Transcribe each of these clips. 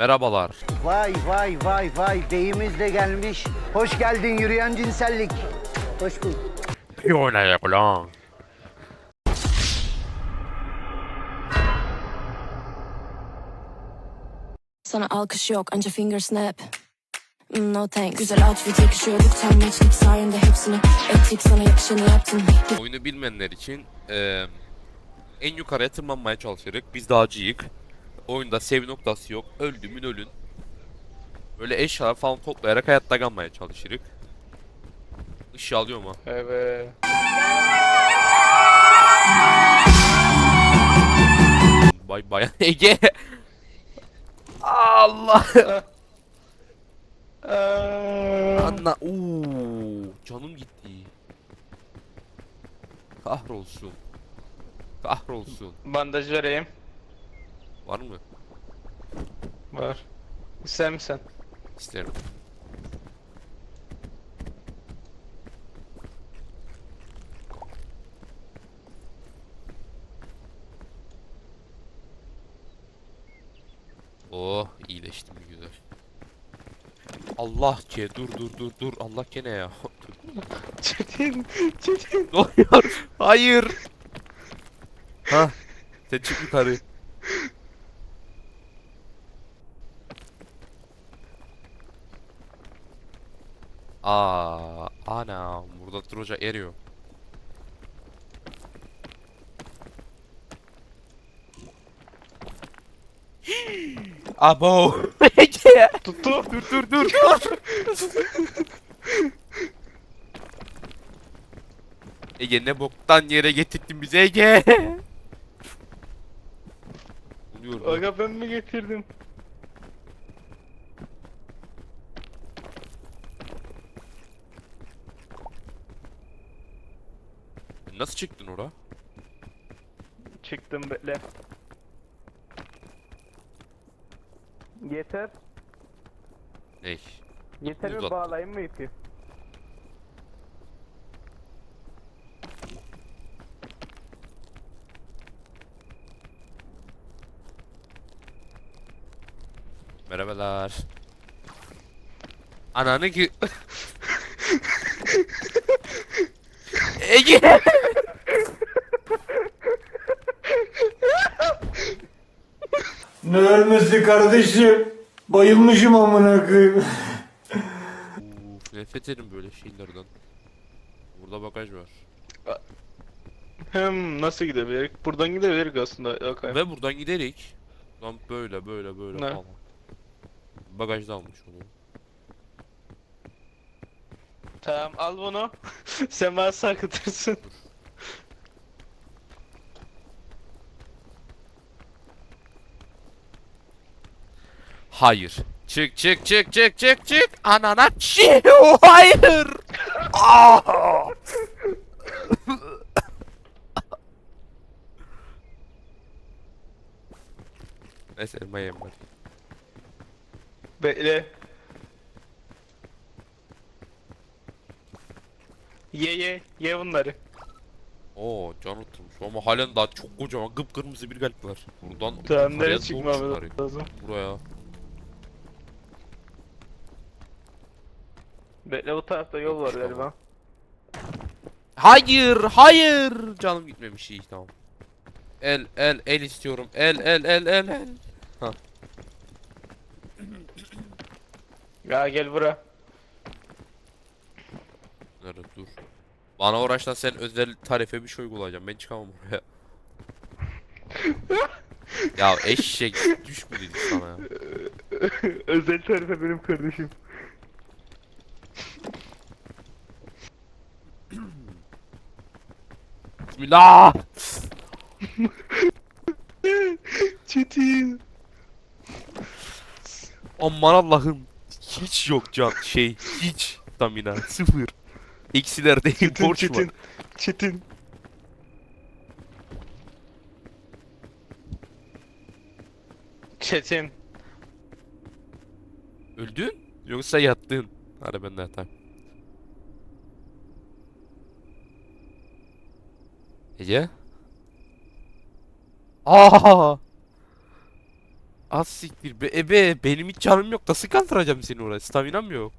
Merhabalar. Vay vay vay vay beyimiz de gelmiş. Hoş geldin yürüyen cinsellik. Hoş bulduk. İyi oynayacak lan. Sana alkış yok anca finger snap No thanks Güzel outfit yakışıyorduk tam içlik sayende hepsini Ettik sana yakışanı yaptın Oyunu bilmeyenler için eee, en yukarıya tırmanmaya çalışırız. Biz dağcıyık. Oyunda save noktası yok. Öldümün ölün. Böyle eşya falan toplayarak hayatta kalmaya çalışırız. Işığı alıyor mu? Evet. Bay bay Ege. Allah. Anla. Oo, canım gitti. Kahrolsun. Kahrolsun. bandaj vereyim. Var mı? Var. İster misin? İsterim. Oh iyileştim güzel. Allah ke dur dur dur dur Allah gene ya. Dur. Çetin, Çetin. ne oluyor? Hayır. Ha. Sen çık yukarı. Aa, ana burada Troja eriyor. Abo. Ege. Tuttu. Dur dur dur dur. Ege ne boktan yere getirdin bizi Ege. Oluyor mu? Aga ben mi getirdim? Nasıl çıktın ora? Çıktım bekle. Yeter. Ney? Yeter mi Uzat. bağlayayım mı ipi? Merhabalar. Ananı ki... Ege! Ne ölmesi kardeşim? Bayılmışım amına koyayım. Uf, nefret ederim böyle şeylerden. Burada bagaj var. Hem nasıl gidebilirik? Buradan gidebilirik aslında. Yok hayır. Ve buradan giderik. Lan böyle böyle böyle Ne? falan. Bagajda almış oluyor. Tamam al bunu. Sen bana sarkıtırsın. Hayır. Çık çık çık çık çık çık. Anana çiğ. Hayır. Aa! Neyse elma yiyeyim ben. Bekle. Ye ye ye bunları. Oo can oturmuş ama halen daha çok kocaman kıpkırmızı bir kalp var. Buradan Tamam yukarıya nereye doğru çıkmam lazım? Buraya. Bekle bu tarafta yol var galiba. Hayır, hayır. Canım gitmemiş iyi tamam. El, el, el istiyorum. El, el, el, el, el. Ya gel bura. Nerede dur. Bana uğraştan sen özel tarife bir şey uygulayacağım. Ben çıkamam oraya. ya eşek düş mü dedik sana ya. Özel tarife benim kardeşim. Bismillah. Çetin. Aman Allah'ım. Hiç yok can şey hiç stamina sıfır. Eksilerdeyim Çetin borç var. çetin. Çetin. Çetin. Öldün? Yoksa yattın? Hadi ben de yatayım. Ece? Aa! Az siktir be ebe benim hiç canım yok nasıl kaldıracağım seni oraya staminam yok.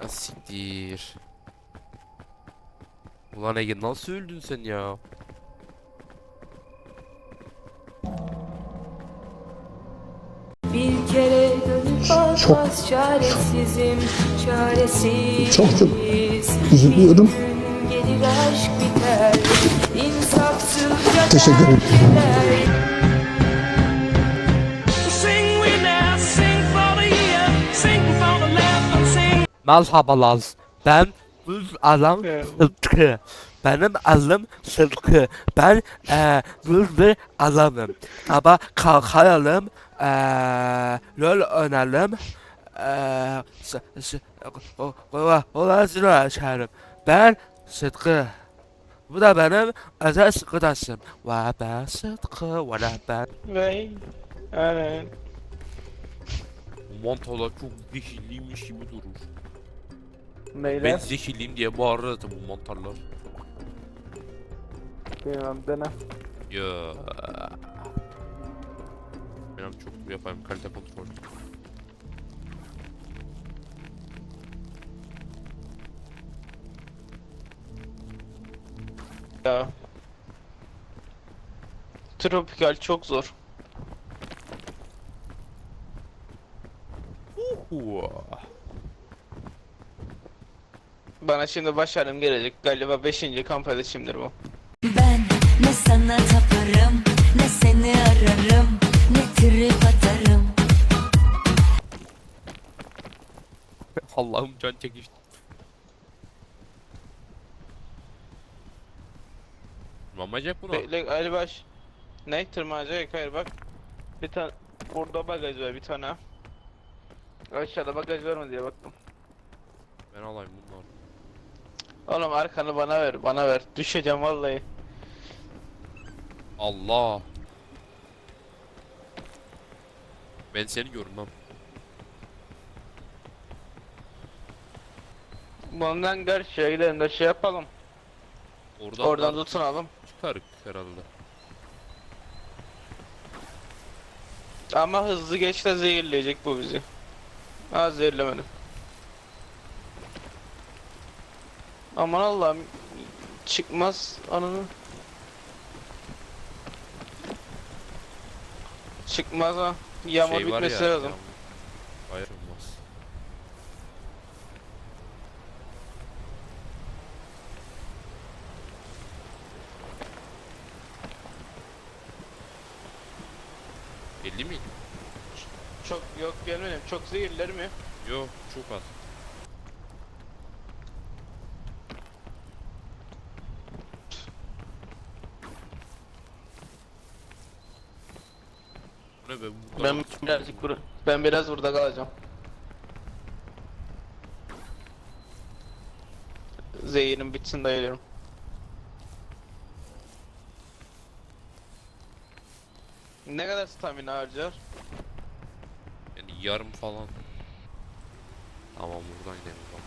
Az siktir. Ulan Ege nasıl öldün sen ya? Çaresiz Çok çok üzülüyorum. Teşekkür ederim. Merhabalar. Ben Buz Adam Sıtkı. Benim adım Sıtkı. Ben eee buz bir adamım. Ama kalkayalım. Eee rol oynayalım. Eee s- s- o- o- Olasını açarım. Ben Sıtkı. Bu da benim özel sıkıdaşım. Ve ben Sıtkı. Ve ben Vay. Aynen. Mantolar çok zehirliymiş gibi durur. Ben Neyler? zehirliyim diye bağırırdı bu mantarlar. Bilmem dene. Ya. Benim çok yapayım kalite kontrol. Ya. Tropikal çok zor. Hua. Bana şimdi başarım gelecek. Galiba 5. kamp edişimdir bu. Ben ne sana taparım ne seni ararım trip atarım Allah'ım can çekişti. Mamacak bunu. Bekle Ali baş. Ne tırmanacak? Hayır bak. Bir tane burada bagaj var bir tane. Aşağıda bagaj var mı diye baktım. Ben alayım bunları. Oğlum arkanı bana ver, bana ver. Düşeceğim vallahi. Allah. Ben seni görmem. Bundan karşıya gidelim de şey yapalım. Oradan, Oradan da tutunalım. çıkarık herhalde. Ama hızlı geç de zehirleyecek bu bizi. Ha zehirlemedi. Aman Allah'ım çıkmaz anını. Çıkmaz ha. Yağmur Şey bitmesi ya, lazım. yağmur. Hayır olmaz. Elli miydi? Çok yok gelmedim. Çok zehirler mi? Yok çok az. Ne be Ben birazcık bur ben biraz burada kalacağım. Zehirim bitsin gelirim. Ne kadar stamina harcar? Yani yarım falan. Tamam buradan gidelim. Tamam.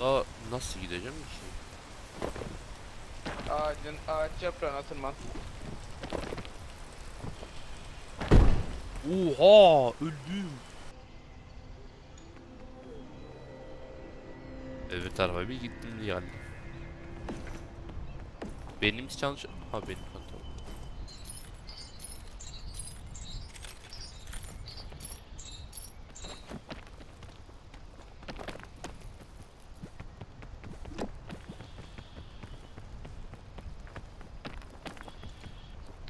Daha nasıl gideceğim ki? Ağacın ağaç yaprağına tırman. Oha öldüm. Evet tarafa bir gittim diye halde. Benim çalış... Ha benim ha, tamam.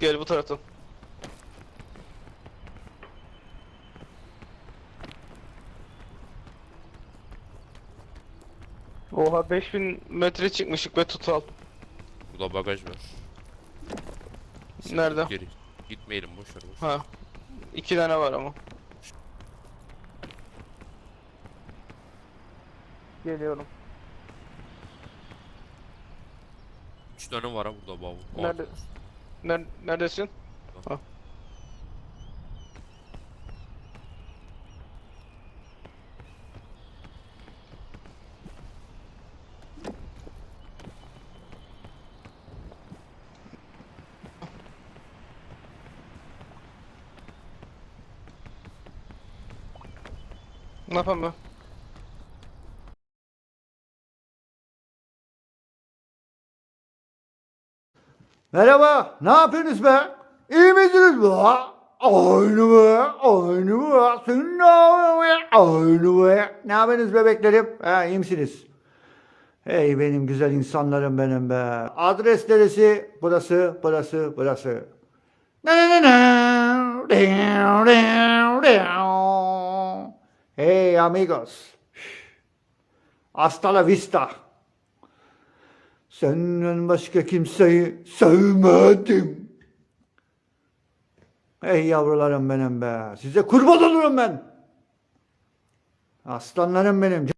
Gel bu taraftan. Oha 5000 metre çıkmışık ve tutal. Burada bagaj var. Nerede? Geri. Gitmeyelim boş ver boş. ver. Ha. İki tane var ama. Geliyorum. Üç tane var ha burada bavul. Nerede? Ner neredesin? Ha. Ne yapayım ben? Merhaba, ne yapıyorsunuz be? İyi misiniz be? Aynı be, aynı be. Sen ne yapıyorsun be? Aynı be. Ne yapıyorsunuz bebeklerim? Ha, iyi misiniz? Hey benim güzel insanlarım benim be. Adres neresi? Burası, burası, burası. Hey amigos. Hasta la vista. Senden başka kimseyi sevmedim. Ey yavrularım benim be. Size kurban olurum ben. Aslanlarım benim.